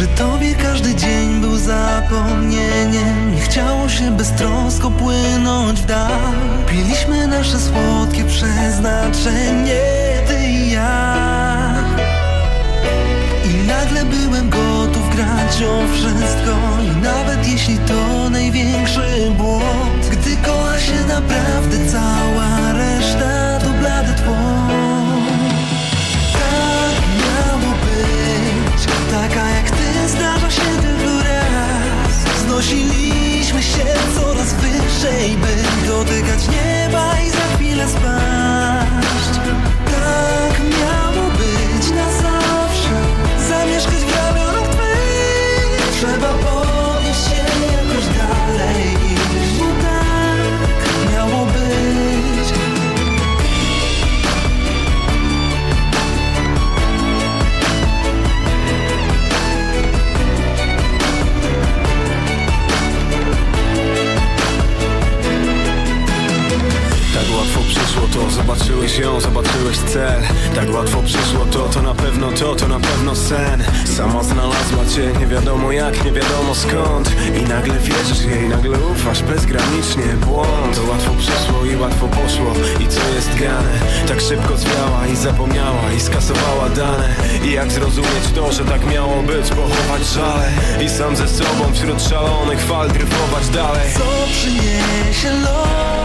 Przy tobie każdy dzień był zapomnieniem. Nie chciało się beztrosko płynąć w dal. Piliśmy nasze słodkie przeznaczenie Ty i ja. I nagle byłem gotów grać o wszystko. I nawet jeśli to największy błąd Gdy kocha się naprawdę cała she leaves. Przyszło to, zobaczyłeś ją, zobaczyłeś cel. Tak łatwo przyszło to, to na pewno to, to na pewno sen. Sama znalazła cię, nie wiadomo jak, nie wiadomo skąd. I nagle wierzysz jej, nagle ufasz bezgranicznie. Błąd, to łatwo przyszło i łatwo poszło. I co jest grane, tak szybko zwiała i zapomniała I skasowała dane. I jak zrozumieć to, że tak miało być, pochować żale. I sam ze sobą wśród szalonych fal dryfować dalej. Co przyniesie los?